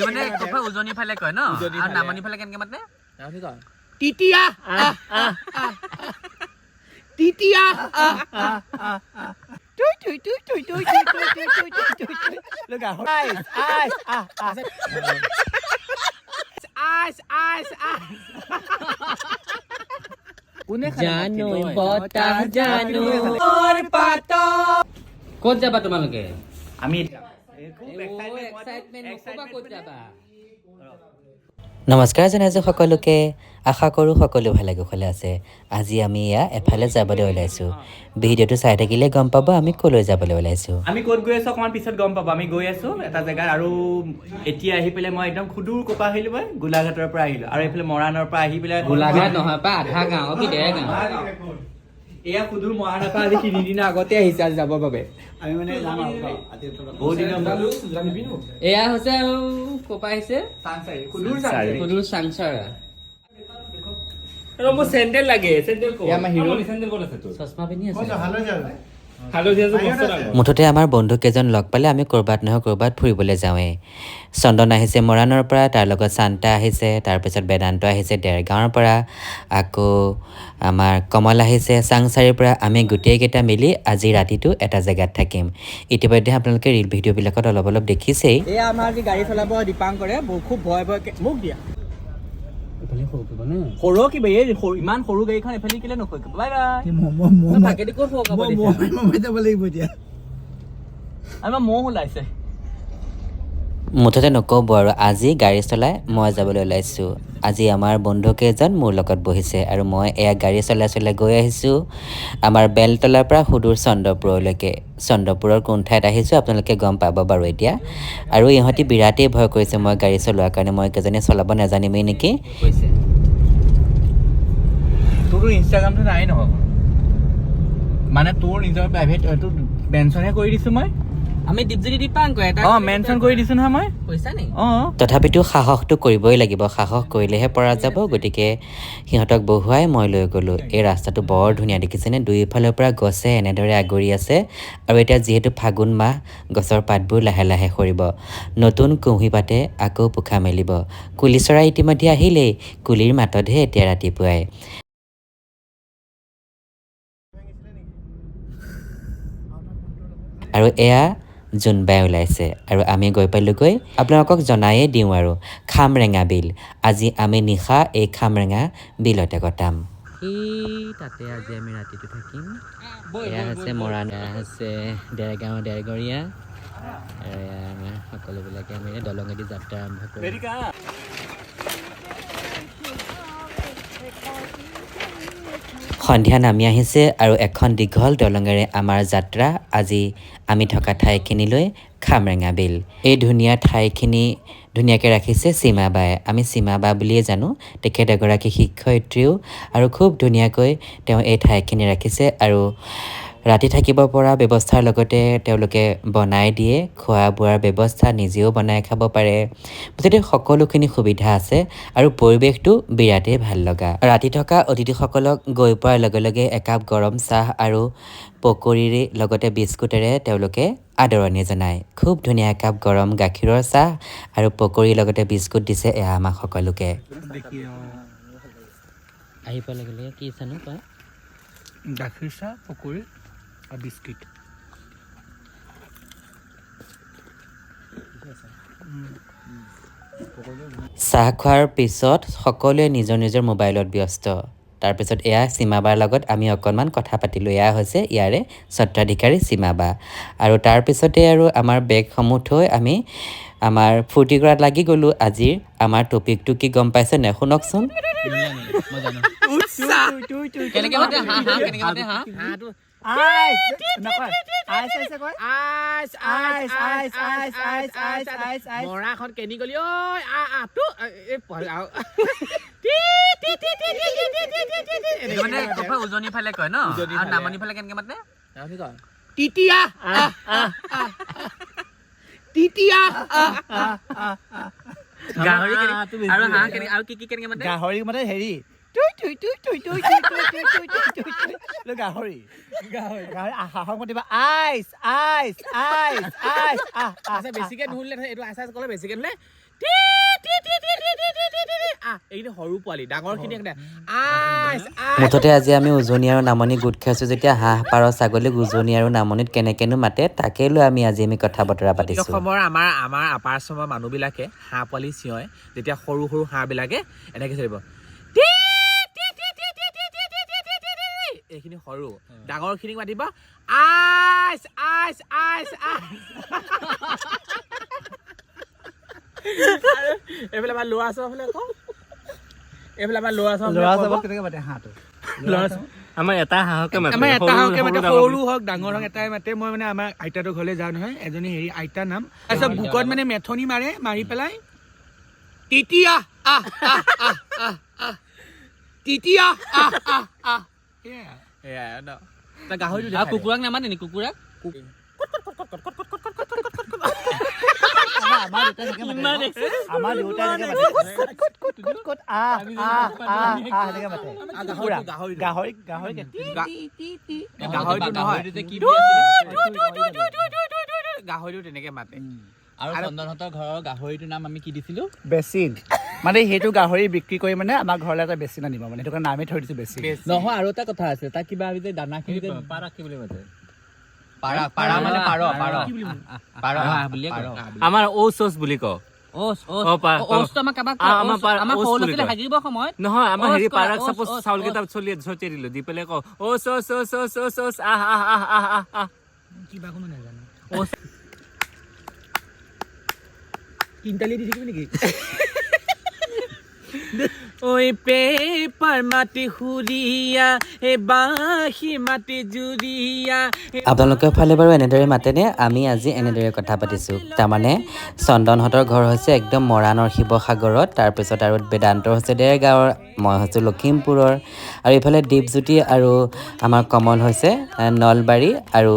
মানে কথা ফালে কয় নামনি ফালে কেনেকে মাতে তিতিয়া তিতিয়া জানো বতাহ জানো ক'ত যাবা তোমালোকে আমি নমস্কাৰ জনাইছোঁ সকলোকে আশা কৰোঁ সকলো ভালে কুশলে আছে। আজি আমি এয়া এফালে যাবলৈ ওলাইছোঁ। ভিডিঅ'টো চাই থাকিলে গম পাব আমি ক'লৈ যাবলৈ ওলাইছোঁ। আমি ক'ত গৈ আছো অকণমান পিছত গম পাব। আমি গৈ আছো এটা জেগাত আৰু এতিয়া আহি পেলাই মই একদম সুদূৰ ক'পা আহিলো মই গোলাঘাটৰ পৰা আহিলো। আৰু এইফালে মৰাণৰ পৰা আহি পেলাই গোলাঘাট নহয় পা আধা গাঁও কি ডেৰ গাঁও। এয়া সুদূৰ মৰাণৰ আজি তিনিদিনৰ আগতে আহিছে আজি যাবৰ বাবে। আমি মানে যাম আৰু বহুত দিনৰ এয়া হৈছে আৰু ক'পা আহিছে? সুদূৰ চাংচাৰা। মোৰ চেণ্ডেল লাগে চেণ্ডেল আমাৰ হিৰো চেণ্ডেল ক'ত আছে চশমা পিন্ধি আছে। মুঠতে আমাৰ বন্ধুকেইজন লগ পালে আমি ক'ৰবাত নহয় ক'ৰবাত ফুৰিবলৈ যাওঁৱেই। চন্দন আহিছে মৰাণৰ পৰা তাৰ লগত চান্তা আহিছে তাৰপিছত বেদান্ত আহিছে ডেৰগাঁৱৰ পৰা। আকৌ আমাৰ কমল আহিছে চাংচাৰিৰ পৰা। আমি গোটেইকেইটা মিলি আজি ৰাতিটো এটা জেগাত থাকিম। ইতিমধ্যে আপোনালোকে ৰিল ভিডিঅ'বিলাকত অলপ অলপ দেখিছেই। আমাৰ গাড়ী চলাব দীপাংকৰে। খুব ভয় ভয় মোক দিয়া। সৰু কিবা এই ইমান সৰু গাড়ীখন এইফালে কেলে নকৈ বাই বাই। ভাগেদি ক'ত সৰকাব দিছে? আমাৰ মহ ওলাইছে। মুঠতে নক'ব আৰু আজি গাড়ী চলাই মই যাবলৈ ওলাইছোঁ। আজি আমাৰ বন্ধুকেইজন মোৰ লগত বহিছে আৰু মই এয়া গাড়ী চলাই চলাই গৈ আহিছোঁ আমাৰ বেলতলাৰ পৰা সুদূৰ চন্দ্ৰপুৰলৈকে। চন্দ্ৰপুৰৰ কোন ঠাইত আহিছোঁ আপোনালোকে গম পাব বাৰু এতিয়া। আৰু ইহঁতি বিৰাটেই ভয় কৰিছে মই গাড়ী চলোৱাৰ কাৰণে, মই কেইজনী চলাব নাজানিমেই নেকি? তোৰতো ইনষ্টাগ্ৰামটো নাই নহ'ব। মানে তোৰ নিজৰ প্ৰাইভেট এইটো মেনশ্যনহে কৰি দিছো মই। আমি দীপজ্যোতি দীপাংক এটা অঁ মেনশ্যন কৰি দিছো নহয় মই। কৈছা নি? অঁ। তথাপিতো সাহসটো কৰিবই লাগিব সাহস কৰিলেহে পৰা যাব গতিকে সিহঁতক বহুৱাই মই লৈ গ'লোঁ। এই ৰাস্তাটো বৰ ধুনীয়া দেখিছেনে? দুয়োফালৰ পৰা গছে এনেদৰে আগুৰি আছে আৰু এতিয়া যিহেতু ফাগুন মাহ গছৰ পাতবোৰ লাহে লাহে সৰিব। নতুন কুঁহি পাতে আকৌ পোখা মেলিব। কুলি চৰাই ইতিমধ্যে আহিলেই কুলিৰ মাততহে এতিয়া ৰাতিপুৱাই। আৰু এয়া জোনবাই ওলাইছে। আৰু আমি গৈ পালোগৈ আপোনালোকক জনায়েই দিওঁ আৰু খামৰেঙা বিল। আজি আমি নিশা এই খামৰেঙা বিলতে কটাম। সেই তাতে আজি আমি ৰাতিটো থাকিম। এয়া হৈছে মৰাণ এয়া হৈছে ডেৰগাঁও ডেৰগৰীয়া এয়া আমাৰ সকলোবিলাকে আমি দলঙেদি যাত্ৰা আৰম্ভ কৰিম। সন্ধিয়া নামি আহিছে আৰু এখন দীঘল দলঙেৰে আমাৰ যাত্ৰা আজি আমি থকা ঠাইখিনিলৈ খামৰেঙা বিল। এই ধুনীয়া ঠাইখিনি ধুনীয়াকৈ ৰাখিছে সীমাবাই আমি সীমাবা বুলিয়ে জানো তেখেত এগৰাকী শিক্ষয়িত্ৰীও আৰু খুব ধুনীয়াকৈ তেওঁ এই ঠাইখিনি ৰাখিছে আৰু ৰাতি থাকিব পৰা ব্যৱস্থাৰ লগতে তেওঁলোকে বনাই দিয়ে খোৱা বোৱাৰ ব্যৱস্থা নিজেও বনাই খাব পাৰে। মুঠতে সকলোখিনি সুবিধা আছে আৰু পৰিৱেশটো বিৰাটেই ভাল লগা। ৰাতি থকা অতিথিসকলক গৈ পোৱাৰ লগে লগে একাপ গৰম চাহ আৰু পকৰীৰে লগতে বিস্কুটেৰে তেওঁলোকে আদৰণি জনায়। খুব ধুনীয়া একাপ গৰম গাখীৰৰ চাহ আৰু পকৰীৰ লগতে বিস্কুট দিছে এয়া আমাক সকলোকে। আহি পোৱাৰ লগে লগে কি জানো কোৱা? গাখীৰ চাহ পকৰী। আৰু বিস্কিট চাহ খোৱাৰ পিছত সকলোৱে নিজৰ নিজৰ মোবাইলত ব্যস্ত। তাৰপিছত এয়া সীমাবাৰ লগত আমি অকণমান কথা পাতিলোঁ। এয়া হৈছে ইয়াৰে স্বত্বাধিকাৰী সীমাবা। আৰু তাৰপিছতে আৰু আমাৰ বেগসমূহ থৈ আমি আমাৰ ফূৰ্তি কৰাত লাগি গ'লোঁ। আজিৰ আমাৰ টপিকটো কি গম পাইছে নে? শুনকচোন। মৰাখন কেনি গলি ঐ আটো উজনি ফালে কয় ন নামনি ফালে কেনেকে মাতে তিতিয়া তিতিয়া গাহৰি আৰু হাঁহ কেনেকে আৰু কি কি কেনেকে মাতে গাহৰি মানে হেৰি লৈ গাহৰি গাহৰি আইচ আইচ আইচ আইচ আহ বেছিকৈ এইটো আইচ আইচ ক'লে বেছিকৈ মুঠতে আজি আমি উজনি আৰু নামনি গোট খাইছোঁ যেতিয়া হাঁহ পাৰ ছাগলীক উজনি আৰু নামনিত কেনেকেনো মাতে তাকে লৈ আমি আজি আমি কথা বতৰা পাতিছোঁ অসমৰ আমাৰ আমাৰ আপাৰ চমৰ মানুহবিলাকে হাঁহ পোৱালি চিঞৰে যেতিয়া সৰু সৰু হাঁহবিলাকে এনেকৈ চলিব এইখিনি সৰু। ডাঙৰখিনিক মাতিব আইচ আইচ আইচ আইচ। এইফালে আমাৰ ল'ৰা ছোৱালীফালে কওঁ এইফালে আমাৰ ল'ৰা ল'ৰা ছোৱালী চাবক কেনেকৈ মাতে হাঁহটো? আমাৰ এটা হাঁহকে মাতে আমাৰ এটা হাঁহকে মাতে সৰু হওক ডাঙৰ হওক এটাই মাতে। মই মানে আমাৰ আইতাটোৰ ঘৰলৈ যাওঁ নহয় এজনী হেৰি আইতাৰ নাম। তাৰপিছত বুকত মানে মেথনি মাৰে মাৰি পেলাই তিতিয়া আহ আহ আহ আহ আহ তিতিয়া আহ আহ আহ। সেয়াই সেয়াই ন। তই গাহৰিটো দেখা কুকুৰাক নামাতে নি কুকুৰাক? আমাৰ দেউতাই গাহৰিক গাহৰিটো নহয়। তেনেকে মাতে। আৰু চন্দনহঁতৰ ঘৰৰ গাহৰিটোৰ নাম আমি কি দিছিলোঁ? বেচিন। মানে সেইটো গাহৰি বিক্ৰী কৰি মানে আমাৰ ঘৰলৈ এটা বেছি নানিব মানে সেইটো কাৰণে আমি থৈ দিছোঁ বেছি। নহয় আৰু এটা কথা আছে তাক কিবা আমি যে দানাখিনি পাৰাখি মাতে। আমাৰ নহয় আমাৰ হেৰি পাৰাক চলি দিলো দি পেলাই কওঁ ঔচ ঔচ ঔচ দি থাকিবি নেকি? this ঐ পেপাৰ মাটি সুৰীয়া হে বাঁহী মাটি জুৰীয়া আপোনালোকৰ ফালে বাৰু এনেদৰে মাতেনে আমি আজি এনেদৰে কথা পাতিছোঁ। তাৰমানে চন্দনহঁতৰ ঘৰ হৈছে একদম মৰাণৰ শিৱসাগৰত তাৰপিছত আৰু বেদান্তৰ হৈছে ডেৰগাঁৱৰ মই হৈছোঁ লখিমপুৰৰ। আৰু ইফালে দীপজ্যোতি আৰু আমাৰ কমল হৈছে নলবাৰী আৰু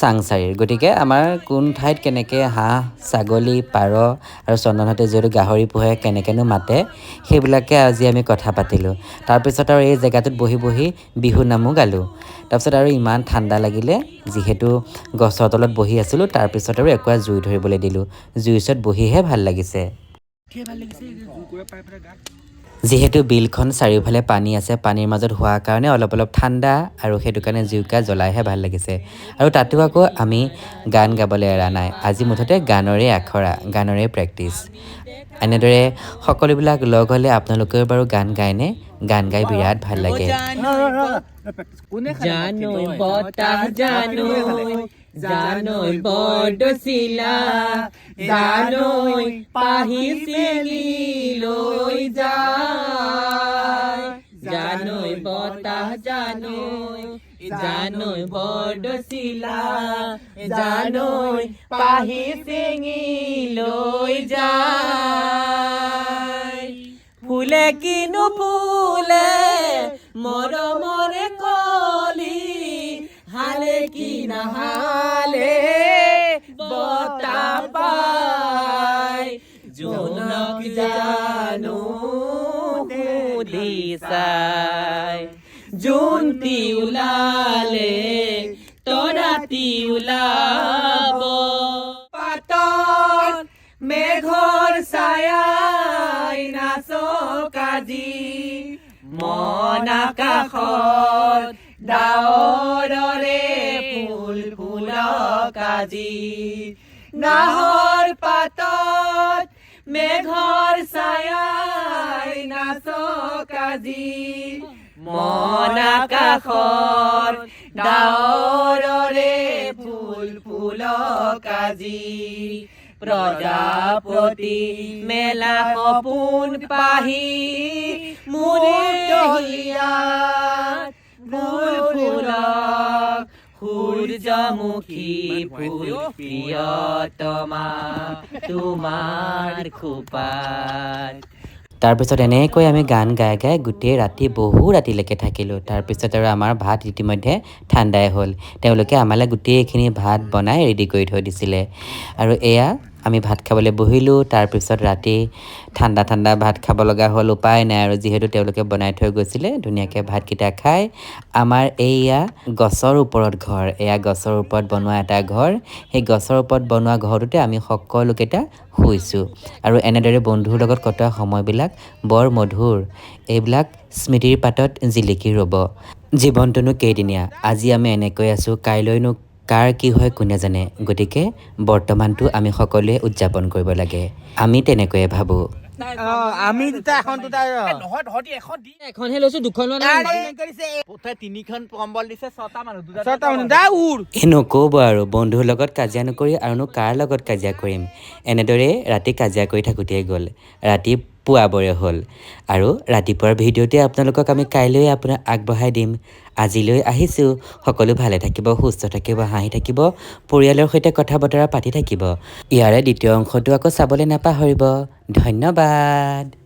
চাংচাৰিৰ গতিকে আমাৰ কোন ঠাইত কেনেকৈ হাঁহ, ছাগলী, পাৰ আৰু চন্দনহঁতে যিহেতু গাহৰি পোহে, কেনেকৈনো মাতে, সেইবিলাকে আজি আমি কথা পাতিলোঁ। তাৰপিছত আৰু এই জেগাটোত বহি বহি বিহু নামো গালোঁ। তাৰপিছত আৰু ইমান ঠাণ্ডা লাগিলে যিহেতু গছৰ তলত বহি আছিলোঁ তাৰপিছত আৰু একোৱা জুই ধৰিবলৈ দিলোঁ। জুইৰ ওচৰত বহিহে ভাল লাগিছে। যিহেতু বিলখন চাৰিওফালে পানী আছে পানীৰ মাজত হোৱাৰ কাৰণে অলপ অলপ ঠাণ্ডা আৰু সেইটো কাৰণে জুইকা জ্বলাইহে ভালো লাগিছে। আৰু তাতো আকৌ আমি গান গাবলৈ এৰা নাই। আজি মুঠতে গানৰে আখৰা গানৰে প্ৰেক্টিচ। এনেদৰে সকলোবিলাক লগ হ'লে আপোনালোকেও বাৰু গান গায়নে? গান গাই বিৰাট ভালো লাগে। জানই বড শিলা, জানই পাহি ঠেঙি লৈ যা জানই বতাহ, জানই জানই বড শিলা, জানই পাহি লই যায়। ফুলে কিনো ফুলে মর মরে কয় কি নাহালে বতা পায় জোনক জানো দিশায় জোন তিউলালে তোরা তিউলাব। পাতল মেঘর ছায়াই নাচ কাজি। মন আকাশত ডাৱৰৰে ফুল ফুলক আজি নাহৰ পাতত মেঘৰ ছায়াই নাচক আজি মন আকাশত ডাৱৰৰে ফুল ফুলক আজি প্ৰজাপতি মেলা সপোন পাহি মোৰে ফুল ফুলক সূৰ্যমুখী ফুল প্ৰিয়তমা তোমাৰ খোপাত। তাৰপিছত এনেকৈ আমি গান গাই গাই গোটেই ৰাতি বহু ৰাতিলৈকে থাকিলোঁ। তাৰপিছত আৰু আমাৰ ভাত ইতিমধ্যে ঠাণ্ডাই হ'ল। তেওঁলোকে আমালৈ গোটেইখিনি ভাত বনাই ৰেডি কৰি থৈ দিছিলে। আৰু এয়া আমি ভাত খাবলৈ বহিলোঁ তাৰপিছত ৰাতি ঠাণ্ডা ঠাণ্ডা ভাত খাব লগা হ'ল উপায় নাই আৰু যিহেতু তেওঁলোকে বনাই থৈ গৈছিলে ধুনীয়াকৈ ভাতকেইটা খাই আমাৰ এইয়া গছৰ ওপৰত ঘৰ এয়া গছৰ ওপৰত বনোৱা এটা ঘৰ সেই গছৰ ওপৰত বনোৱা ঘৰটোতে আমি সকলোকেইটা শুইছোঁ। আৰু এনেদৰে বন্ধুৰ লগত কটোৱা সময়বিলাক বৰ মধুৰ এইবিলাক স্মৃতিৰ পাতত জিলিকি ৰ'ব। জীৱনটোনো কেইদিনীয়া আজি আমি এনেকৈ আছোঁ কাইলৈনো কাৰ কি হয় কোনে জানে? গতিকে বৰ্তমানটো আমি সকলোৱে উদযাপন কৰিব লাগে। আমি তেনেকৈয়ে ভাবোঁ। আমি দুটা এখন দুটা নহয় তহঁতি এখন দি। এখনহে লৈছো দুখন লোৱা নাই। তিনিখন কম্বল দিছে ছটা মানুহ দুটা ছটা মানুহ দা উৰ। এই নক'ব আৰু বন্ধুৰ লগত কাজিয়া নকৰি আৰুনো কাৰ লগত কাজিয়া কৰিম? এনেদৰে ৰাতি কাজিয়া কৰি থাকোঁতেই গ'ল। ৰাতি পুৱাবৰে হ'ল। আৰু ৰাতিপুৱাৰ ভিডিঅ'তে আপোনালোকক আমি কাইলৈ আপোনাক আগবঢ়াই দিম। আজিলৈ আহিছোঁ। সকলো ভালে থাকিব সুস্থ থাকিব হাঁহি থাকিব পৰিয়ালৰ সৈতে কথা বতৰা পাতি থাকিব। ইয়াৰে দ্বিতীয় অংশটো আকৌ চাবলৈ নাপাহৰিব। ধন্যবাদ।